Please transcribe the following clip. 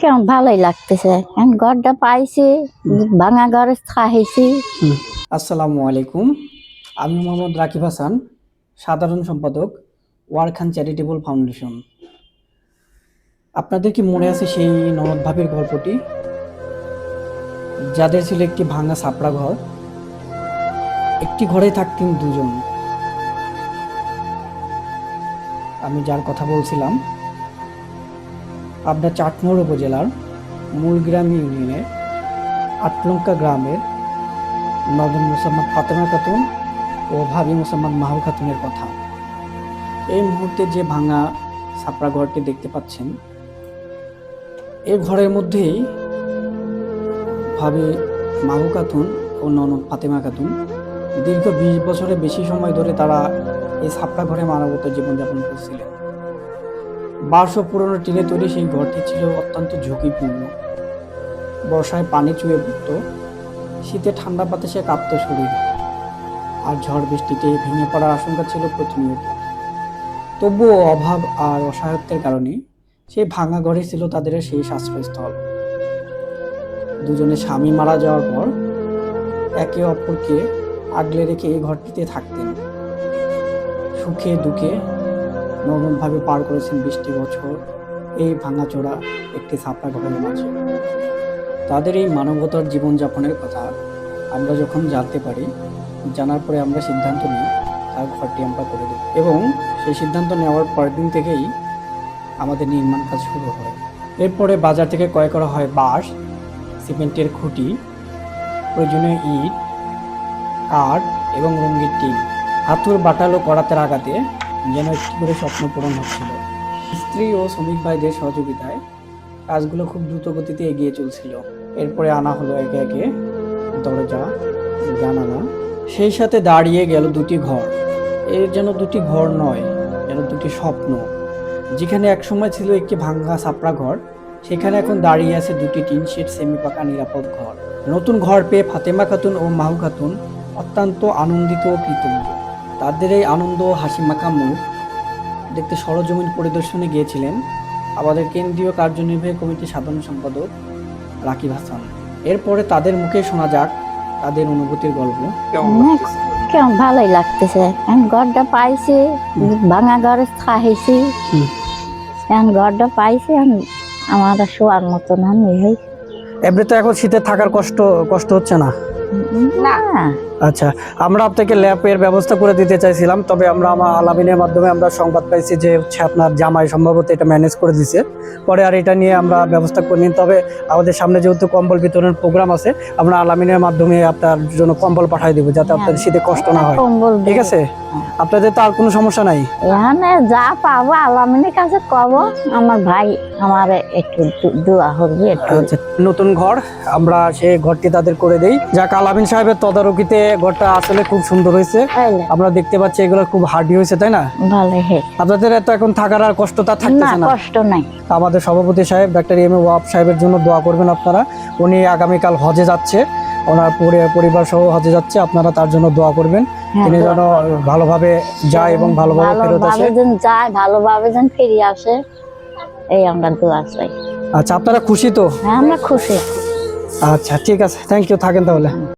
কেমন ভালোই লাগতেছে। ঘরটা পাইছি, ভাঙা ঘরে খাইছি। আসসালামু আলাইকুম। আমি মোহাম্মদ রাকিব হাসান, সাধারণ সম্পাদক, ওয়ারখান চ্যারিটেবল ফাউন্ডেশন। আপনাদের কি মনে আছে সেই ননদ ভাবির গল্পটি? যাদের ছিল একটি ভাঙা ছাপড়া ঘর, একটি ঘরে থাকতেন দুজন। আমি যার কথা বলছিলাম আপনার চাটমোড় উপজেলার মূলগ্রাম ইউনিয়নের আটলঙ্কা গ্রামের নবীন মুসাম্মদ ফাতেমা খাতুন ও ভাবি মুসাম্মদ মাহু খাতুনের কথা। এই মুহূর্তে যে ভাঙা ছাপড়া ঘরটি দেখতে পাচ্ছেন, এ ঘরের মধ্যেই ভাবি মাহু খাতুন ও ননদ ফাতেমা খাতুন দীর্ঘ বিশ বছরের বেশি সময় ধরে তারা এই ছাপড়া ঘরে মানবত জীবনযাপন করছিলেন। বারশো পুরনো টিনে তৈরি সেই ঘরটি ছিল অত্যন্ত ঝুঁকিপূর্ণ। বর্ষায় পানি চুয়ে পড়তো। শীতে ঠান্ডা বাতাসে কাঁপত শরীর। আর ঝড় বৃষ্টিতে ভেঙে পড়ার আশঙ্কা ছিল প্রতিনিয়ত। তবুও অভাব আর অসহায়ত্বের কারণে সেই ভাঙা ঘরে ছিল তাদের সেই আশ্রয়স্থল দুজনে স্বামী মারা যাওয়ার পর একে অপরকে আগলে রেখে এই ঘরটিতে থাকতেন। সুখে দুঃখে নরমভাবে পার করেছেন বৃষ্টি বছর। এই ভাঙাচোরা একটি ছাপড়া ঘরের মাঝে। তাদের এই মানবতার জীবনযাপনের কথা আমরা যখন জানতে পারি, জানার পরে আমরা সিদ্ধান্ত নিই, তার ঘরটি আমরা করে দেব। এবং সেই সিদ্ধান্ত নেওয়ার পরের দিন থেকেই আমাদের নির্মাণ কাজ শুরু হয়। এরপরে বাজার থেকে ক্রয় করা হয় বাঁশ, সিমেন্টের খুঁটি, প্রয়োজনীয় ইট, কাঠ এবং রঙিন টিন। হাতুর বাটালো করাতের আঘাতে যেন একটি করে স্বপ্ন পূরণ হচ্ছিল। স্ত্রী ও শ্রমিক ভাইদের সহযোগিতায় কাজগুলো খুব দ্রুত গতিতে এগিয়ে চলছিল। এরপরে আনা হলো একে একে দরজা, জানালা। সেই সাথে দাঁড়িয়ে গেল দুটি ঘর। এর যেন দুটি ঘর নয়, যেন দুটি স্বপ্ন। যেখানে একসময় ছিল একটি ভাঙ্গা ছাপড়া ঘর, সেখানে এখন দাঁড়িয়ে আছে দুটি টিন শেড সেমি পাকা নিরাপদ ঘর। নতুন ঘর পেয়ে ফাতেমা খাতুন ও মাহু খাতুন অত্যন্ত আনন্দিত ও কৃতজ্ঞ। তাদের এই আনন্দ হাসি মাখা মুখ দেখতে সরজমিন পরিদর্শনে গিয়েছিলেন আমাদের কেন্দ্রীয় কার্যনির্বাহী কমিটির সাধারণ সম্পাদক রাকিব হাসান। এরপরে তাদের মুখে শোনা যাক তাদের অনুভূতির গল্প। কেমন ভালোই লাগতেছে। এখন ঘরটা পাইছি ভাঙা ঘরে খাইছি। এখন ঘরটা পাইছি এখন আমার শোয়ার মতন আমি হয়েছি এমনি তো এখন শীতে থাকার কষ্ট কষ্ট হচ্ছে না? না। আচ্ছা আমরা আপনাকে ল্যাপের ব্যবস্থা করে দিতে চাইছিলাম তবে আমরা আমার আলামিনের মাধ্যমে আমরা সংবাদ পাইছি যে হচ্ছে আপনার জামাই সম্ভবত এটা ম্যানেজ করে দিছে। পরে আর এটা নিয়ে আমরা ব্যবস্থা করে নিন তবে আমাদের সামনে যেহেতু কম্বল বিতরণের প্রোগ্রাম আছে আমরা আলামিনের মাধ্যমে আপনার জন্য কম্বল পাঠিয়ে দেবো যাতে আপনার শীতে কষ্ট না হয়। ঠিক আছে? আপনাদের তো আর কোনো সমস্যা নাই? এখানে যা পাবো আলামিনের কাছে কব আমার ভাই আমার একটু দোয়া করবি একটু আচ্ছা নতুন ঘর আমরা সেই ঘরটি তাদের করে দেই। যাক আলামিন সাহেবের তদারকিতে ঘরটা আসলে খুব সুন্দর হয়েছে। আমরা দেখতে পাচ্ছি এগুলো খুব হার্ডি হয়েছে তাই না? ভালো আপনাদের এত এখন থাকার আর কষ্টটা থাকতেছে না কষ্ট নাই। আমাদের সভাপতি সাহেব ডাক্তার এম এ ওয়াব সাহেবের জন্য দোয়া করবেন আপনারা। উনি আগামীকাল হজে যাচ্ছে। ওনার পরিবার সহ হজে যাচ্ছে। আপনারা তার জন্য দোয়া করবেন। হ্যাঁ, তিনি যেন ভালোভাবে যায় এবং ভালোভাবে ফেরত আসে। যায় ভালোভাবে যেন ফিরে আসে। এই আমরা দোয়া চাই। আচ্ছা আপনারা খুশি তো? হ্যাঁ আমরা খুশি। আচ্ছা ঠিক আছে। থ্যাংক ইউ থাকেন তাহলে।